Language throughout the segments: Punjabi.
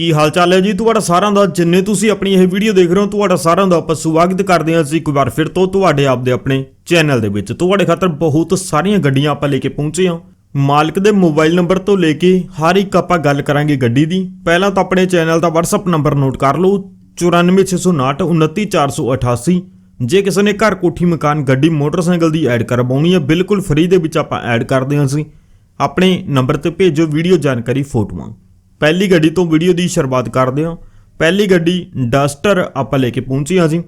ਕੀ ਹਾਲ ਚਾਲ ਹੈ ਜੀ? ਤੁਹਾਡਾ ਸਾਰਿਆਂ ਦਾ, ਜਿੰਨੇ ਤੁਸੀਂ ਆਪਣੀ ਇਹ ਵੀਡੀਓ ਦੇਖ ਰਹੇ ਹੋ, ਤੁਹਾਡਾ ਸਾਰਿਆਂ ਦਾ ਆਪਾਂ ਸਵਾਗਤ ਕਰਦੇ ਹਾਂ ਅਸੀਂ ਇੱਕ ਵਾਰ ਫਿਰ ਤੋਂ ਤੁਹਾਡੇ ਆਪਦੇ ਆਪਣੇ ਚੈਨਲ ਦੇ ਵਿੱਚ। ਤੁਹਾਡੇ ਖਾਤਰ ਬਹੁਤ ਸਾਰੀਆਂ ਗੱਡੀਆਂ ਆਪਾਂ ਲੈ ਕੇ ਪਹੁੰਚੇ ਹਾਂ। ਮਾਲਕ ਦੇ ਮੋਬਾਈਲ ਨੰਬਰ ਤੋਂ ਲੈ ਕੇ ਹਰ ਇੱਕ ਆਪਾਂ ਗੱਲ ਕਰਾਂਗੇ ਗੱਡੀ ਦੀ। ਪਹਿਲਾਂ ਤਾਂ ਆਪਣੇ ਚੈਨਲ ਦਾ WhatsApp ਨੰਬਰ ਨੋਟ ਕਰ ਲਓ 94659 29488 ਜੇ ਕਿਸੇ ਨੇ ਘਰ ਕੋਠੀ ਮਕਾਨ, ਗੱਡੀ, ਮੋਟਰਸਾਈਕਲ ਦੀ ਐਡ ਕਰਵਾਉਣੀ ਹੈ, ਬਿਲਕੁਲ ਫ੍ਰੀ ਦੇ ਵਿੱਚ ਆਪਾਂ ਐਡ ਕਰਦੇ ਹਾਂ ਅਸੀਂ। ਆਪਣੇ ਨੰਬਰ ਤੇ ਭੇਜੋ ਵੀਡੀਓ ਜਾਣਕਾਰੀ, ਫੋਟੋਆਂ। ਪਹਿਲੀ ਗੱਡੀ ਤੋਂ ਵੀਡੀਓ ਦੀ ਸ਼ੁਰੂਆਤ ਕਰਦੇ ਹਾਂ। ਪਹਿਲੀ ਗੱਡੀ ਡਸਟਰ ਆਪਾਂ ਲੈ ਕੇ ਪਹੁੰਚੇ ਹਾਂ ਜੀ।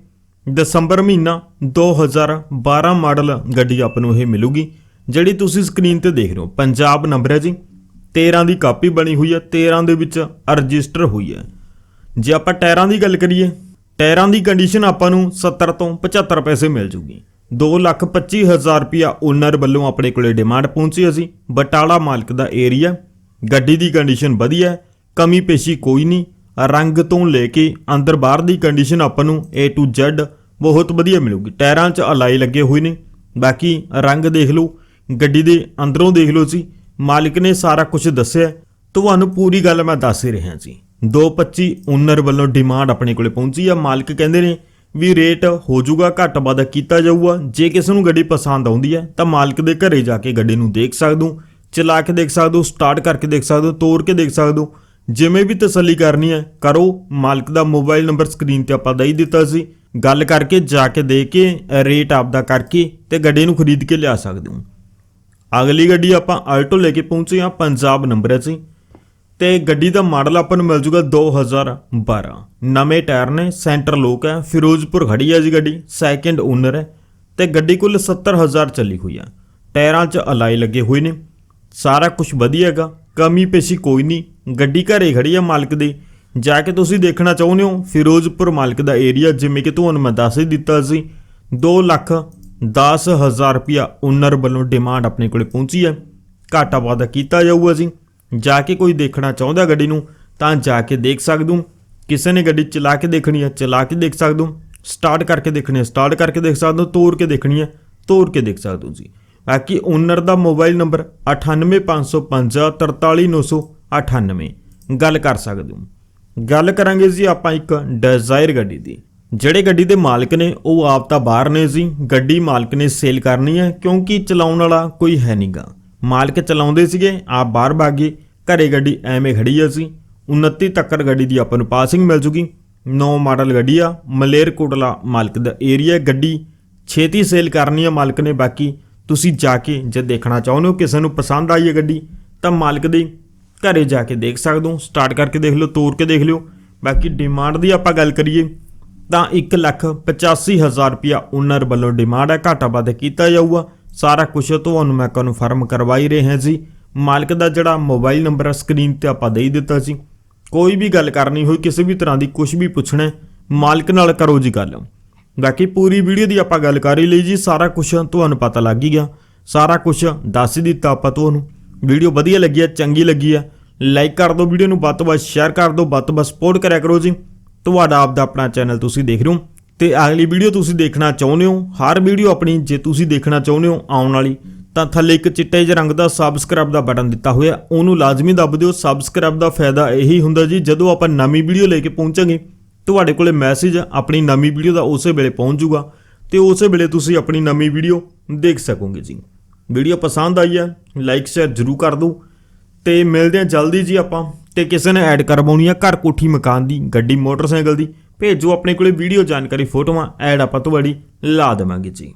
ਦਸੰਬਰ ਮਹੀਨਾ 2012 ਮਾਡਲ ਗੱਡੀ ਆਪ ਨੂੰ ਇਹ ਮਿਲੂਗੀ, ਜਿਹੜੀ ਤੁਸੀਂ ਸਕਰੀਨ ਤੇ ਦੇਖ ਰਹੇ ਹੋ। ਪੰਜਾਬ ਨੰਬਰ ਹੈ ਜੀ। 13 ਦੀ ਕਾਪੀ ਬਣੀ ਹੋਈ ਹੈ। 13 ਦੇ ਵਿੱਚ ਰਜਿਸਟਰ ਹੋਈ ਹੈ। ਜੇ ਆਪਾਂ ਟਾਇਰਾਂ ਦੀ ਗੱਲ ਕਰੀਏ, ਟਾਇਰਾਂ ਦੀ ਕੰਡੀਸ਼ਨ ਆਪਾਂ ਨੂੰ 70 ਤੋਂ 75 ਪੈਸੇ ਮਿਲ ਜੂਗੀ। 225000 ਰੁਪਿਆ ਓਨਰ ਵੱਲੋਂ ਆਪਣੇ ਕੋਲੇ ਡਿਮਾਂਡ ਪਹੁੰਚੀ ਅਸੀਂ ਬਟਾਲਾ ਮਾਲਕ ਦਾ ਏਰੀਆ। ਗੱਡੀ ਦੀ ਕੰਡੀਸ਼ਨ ਵਧੀਆ ਕਮੀ ਪੇਸ਼ੀ ਕੋਈ ਨਹੀਂ, ਰੰਗ ਤੋਂ ਲੈ ਕੇ ਅੰਦਰ ਬਾਹਰ ਦੀ ਕੰਡੀਸ਼ਨ ਆਪਾਂ ਨੂੰ A to Z ਬਹੁਤ ਵਧੀਆ ਮਿਲੂਗੀ। ਟਾਇਰਾਂ 'ਚ ਅਲਾਈ ਲੱਗੇ ਹੋਏ ਨੇ। ਬਾਕੀ ਰੰਗ ਦੇਖ ਲਓ, ਗੱਡੀ ਦੇ ਅੰਦਰੋਂ ਦੇਖ ਲਓ ਸੀ ਮਾਲਕ ਨੇ ਸਾਰਾ ਕੁਝ ਦੱਸਿਆ ਤੁਹਾਨੂੰ ਪੂਰੀ ਗੱਲ ਮੈਂ ਦੱਸ ਹੀ ਰਿਹਾ ਜੀ। 225 ਓਨਰ ਵੱਲੋਂ ਡਿਮਾਂਡ ਆਪਣੇ ਕੋਲੇ ਪਹੁੰਚੀ ਆ। ਮਾਲਕ ਕਹਿੰਦੇ ਨੇ ਵੀ ਰੇਟ ਹੋ ਜਾਊਗਾ, ਘੱਟ ਵੱਧ ਕੀਤਾ ਜਾਊਗਾ। ਜੇ ਕਿਸੇ ਨੂੰ ਗੱਡੀ ਪਸੰਦ ਆਉਂਦੀ ਹੈ, ਤਾਂ ਮਾਲਕ ਦੇ ਘਰੇ ਜਾ ਕੇ ਗੱਡੀ ਨੂੰ ਦੇਖ ਸਕਦੇ ਹੋ। ਚਲਾ ਕੇ ਦੇਖ ਸਕਦੇ ਹੋ ਸਟਾਰਟ ਕਰਕੇ ਦੇਖ ਸਕਦੇ ਹੋ, ਤੋੜ ਕੇ ਦੇਖ ਸਕਦੇ ਹੋ, ਜਿਵੇਂ ਵੀ ਤਸੱਲੀ ਕਰਨੀ ਹੈ, ਕਰੋ। ਮਾਲਕ ਦਾ ਮੋਬਾਈਲ ਨੰਬਰ ਸਕਰੀਨ ਤੇ ਆਪਾਂ ਦੇ ਹੀ ਦਿੱਤਾ ਸੀ। ਗੱਲ ਕਰਕੇ ਜਾ ਕੇ ਦੇ ਕੇ ਰੇਟ ਆਪਦਾ ਕਰਕੇ ਤੇ ਗੱਡੀ ਨੂੰ ਖਰੀਦ ਕੇ ਲਿਆ ਸਕਦੇ ਹੋ। ਅਗਲੀ ਗੱਡੀ ਆਪਾਂ ਆਲਟੋ ਲੈ ਕੇ ਪਹੁੰਚੇ ਹਾਂ, ਪੰਜਾਬ ਨੰਬਰ ਹੈ ਜੀ। ਤੇ ਗੱਡੀ ਦਾ ਮਾਡਲ ਆਪਾਂ ਨੂੰ ਮਿਲ ਜੂਗਾ 2012 ਨਵੇਂ ਟਾਇਰ ਨੇ ਸੈਂਟਰ ਲੋਕ ਹੈ, ਫਿਰੋਜ਼ਪੁਰ ਖੜੀ ਹੈ ਜੀ ਗੱਡੀ ਸੈਕਿੰਡ ਓਨਰ ਹੈ। ਤੇ ਗੱਡੀ ਕੁੱਲ 70000 ਚੱਲੀ ਹੋਈ ਹੈ। ਟਾਇਰਾਂ 'ਚ ਅਲਾਈ ਲੱਗੇ ਹੋਏ ਨੇ। ਸਾਰਾ ਕੁਝ ਵਧੀਆ ਹੈਗਾ ਕਮੀ ਪੇਸ਼ੀ ਕੋਈ ਨਹੀਂ, ਗੱਡੀ ਘਰੇ ਖੜੀ ਆ ਮਾਲਕ ਦੀ। ਜਾ ਕੇ ਤੁਸੀਂ ਦੇਖਣਾ ਚਾਹੁੰਦੇ ਹੋ, ਫਿਰੋਜ਼ਪੁਰ ਮਾਲਕ ਦਾ ਏਰੀਆ, ਜਿਵੇਂ ਕਿ ਤੁਹਾਨੂੰ ਮੈਂ ਦੱਸ ਹੀ ਦਿੱਤਾ ਸੀ। 2 ਲੱਖ 10000 ਰੁਪਿਆ ਓਨਰ ਵੱਲੋਂ ਡਿਮਾਂਡ ਆਪਣੇ ਕੋਲੇ ਪਹੁੰਚੀ ਹੈ ਘਾਟਾ ਵਾਧਾ ਕੀਤਾ ਜਾਊਗਾ ਜੀ। ਜਾ ਕੇ ਕੋਈ ਦੇਖਣਾ ਚਾਹੁੰਦਾ ਗੱਡੀ ਨੂੰ, ਤਾਂ ਜਾ ਕੇ ਦੇਖ ਸਕਦੇ ਕਿਸੇ ਨੇ ਗੱਡੀ ਚਲਾ ਕੇ ਦੇਖਣੀ ਹੈ ਚਲਾ ਕੇ ਦੇਖ ਸਕਦੇ ਹੋ। ਸਟਾਰਟ ਕਰਕੇ ਦੇਖਣੀ ਹੈ ਸਟਾਰਟ ਕਰਕੇ ਦੇਖ ਸਕਦੇ ਹੋ ਤੋੜ ਕੇ ਦੇਖਣੀ ਹੈ ਤੋੜ ਕੇ ਦੇਖ ਸਕਦੇ ਹੋ ਜੀ। ਬਾਕੀ ਓਨਰ ਦਾ ਮੋਬਾਈਲ ਨੰਬਰ 9855433998 ਗੱਲ ਕਰ ਸਕਦੇ ਹੋ। ਗੱਲ ਕਰਾਂਗੇ ਜੀ ਆਪਾਂ ਇੱਕ ਡਿਜ਼ਾਇਰ ਗੱਡੀ ਦੀ। ਜਿਹੜੇ ਗੱਡੀ ਦੇ ਮਾਲਕ ਨੇ, ਉਹ ਆਪ ਤਾਂ ਬਾਹਰ ਨੇ ਜੀ। ਗੱਡੀ ਮਾਲਕ ਨੇ ਸੇਲ ਕਰਨੀ ਹੈ, ਕਿਉਂਕਿ ਚਲਾਉਣ ਵਾਲਾ ਕੋਈ ਹੈ ਨਹੀਂਗਾ ਮਾਲਕ ਚਲਾਉਂਦੇ ਸੀਗੇ, ਆਪ ਬਾਹਰ ਭਾਗੇ, ਘਰੇ ਗੱਡੀ ਐਵੇਂ ਖੜੀ ਆ ਸੀ 29 ਤੱਕ ਗੱਡੀ ਦੀ ਆਪਾਂ ਨੂੰ ਪਾਸਿੰਗ ਮਿਲ ਜੂਗੀ। 9 ਮਾਡਲ ਗੱਡੀ ਆ, ਮਲੇਰਕੋਟਲਾ ਮਾਲਕ ਦਾ ਏਰੀਆ ਗੱਡੀ। ਛੇਤੀ ਸੇਲ ਕਰਨੀ ਆ ਮਾਲਕ ਨੇ, ਬਾਕੀ ਤੁਸੀਂ ਜਾ ਕੇ ਜੇ ਦੇਖਣਾ ਚਾਹੁੰਦੇ ਹੋ ਕਿਸੇ ਨੂੰ ਪਸੰਦ ਆਈ ਹੈ ਗੱਡੀ, ਤਾਂ ਮਾਲਕ ਦੇ ਘਰੇ ਜਾ ਕੇ ਦੇਖ ਸਕਦੇ ਹੋ ਸਟਾਰਟ ਕਰਕੇ ਦੇਖ ਲਿਓ ਤੋੜ ਕੇ ਦੇਖ ਲਿਓ। ਬਾਕੀ ਡਿਮਾਂਡ ਦੀ ਆਪਾਂ ਗੱਲ ਕਰੀਏ, ਤਾਂ 185000 ਰੁਪਿਆ ਓਨਰ ਵੱਲੋਂ ਡਿਮਾਂਡ ਹੈ, ਘਾਟਾ ਵਾਧਾ ਕੀਤਾ ਜਾਊਗਾ। ਸਾਰਾ ਕੁਝ ਤੁਹਾਨੂੰ ਮੈਂ ਕਨਫਰਮ ਕਰਵਾਈ ਰਿਹਾ ਜੀ ਮਾਲਕ ਦਾ ਜਿਹੜਾ ਮੋਬਾਈਲ ਨੰਬਰ ਹੈ ਸਕਰੀਨ ਤੇ ਆਪਾਂ ਦੇ ਦਿੱਤਾ ਸੀ। ਕੋਈ ਵੀ ਗੱਲ ਕਰਨੀ ਹੋਈ, ਕਿਸੇ ਵੀ ਤਰ੍ਹਾਂ ਦੀ ਕੁਝ ਵੀ ਪੁੱਛਣਾ ਮਾਲਕ ਨਾਲ ਕਰੋ ਜੀ ਗੱਲ। ਬਾਕੀ ਪੂਰੀ ਵੀਡੀਓ ਦੀ ਆਪਾਂ ਗੱਲ ਕਰ ਹੀ ਲਈ ਜੀ, ਸਾਰਾ ਕੁਝ ਤੁਹਾਨੂੰ ਪਤਾ ਲੱਗ ਹੀ ਗਿਆ। ਸਾਰਾ ਕੁਝ ਦੱਸ ਹੀ ਦਿੱਤਾ ਆਪਾਂ ਤੁਹਾਨੂੰ। ਵੀਡੀਓ ਵਧੀਆ ਲੱਗੀ ਹੈ ਚੰਗੀ ਲੱਗੀ ਹੈ ਲਾਈਕ ਕਰ ਦਿਓ ਵੀਡੀਓ ਨੂੰ, ਵੱਧ ਤੋਂ ਵੱਧ ਸ਼ੇਅਰ ਕਰ ਦਿਓ, ਵੱਧ ਤੋਂ ਵੱਧ ਸਪੋਰਟ ਕਰਿਆ ਕਰੋ ਜੀ। ਤੁਹਾਡਾ ਆਪ ਦਾ ਆਪਣਾ ਚੈਨਲ ਤੁਸੀਂ ਦੇਖ ਰਹੇ ਹੋ ਤੇ ਅਗਲੀ ਵੀਡੀਓ ਤੁਸੀਂ ਦੇਖਣਾ ਚਾਹੁੰਦੇ ਹੋ, ਹਰ ਵੀਡੀਓ ਆਪਣੀ ਜੇ ਤੁਸੀਂ ਦੇਖਣਾ ਚਾਹੁੰਦੇ ਹੋ ਆਉਣ ਵਾਲੀ, ਤਾਂ ਥੱਲੇ ਇੱਕ ਚਿੱਟੇ ਜਿਹੇ ਰੰਗ ਦਾ ਸਬਸਕ੍ਰਾਈਬ ਦਾ ਬਟਨ ਦਿੱਤਾ ਹੋਇਆ, ਉਹਨੂੰ ਲਾਜ਼ਮੀ ਦੱਬ ਦਿਓ। ਸਬਸਕ੍ਰਾਈਬ ਦਾ ਫਾਇਦਾ ਇਹੀ ਹੁੰਦਾ ਜੀ, ਜਦੋਂ ਆਪਾਂ ਨਵੀਂ ਵੀਡੀਓ ਲੈ ਕੇ ਪਹੁੰਚਾਂਗੇ ਤੁਹਾਡੇ ਕੋਲੇ ਮੈਸੇਜ ਆਪਣੀ ਨਵੀਂ ਵੀਡੀਓ ਦਾ ਉਸੇ ਵੇਲੇ ਪਹੁੰਚ ਜਾਊਗਾ ਤੇ ਉਸੇ ਵੇਲੇ ਤੁਸੀਂ ਆਪਣੀ ਨਵੀਂ ਵੀਡੀਓ ਦੇਖ ਸਕੋਗੇ ਜੀ। ਵੀਡੀਓ ਪਸੰਦ ਆਈ ਹੈ ਲਾਈਕ ਸ਼ੇਅਰ ਜ਼ਰੂਰ ਕਰ ਦਿਓ ਤੇ ਮਿਲਦੇ ਹਾਂ ਜਲਦੀ ਜੀ ਆਪਾਂ ਤੇ ਕਿਸੇ ਨੇ ਐਡ ਕਰਵਾਉਣੀ ਆ ਘਰ ਕੋਠੀ ਮਕਾਨ ਦੀ, ਗੱਡੀ, ਮੋਟਰਸਾਈਕਲ ਦੀ, ਭੇਜੋ ਆਪਣੇ ਕੋਲੇ ਵੀਡੀਓ ਜਾਣਕਾਰੀ, ਫੋਟੋਆਂ ਐਡ ਆਪਾਂ ਤੁਹਾਡੀ ਲਾ ਦੇਵਾਂਗੇ ਜੀ।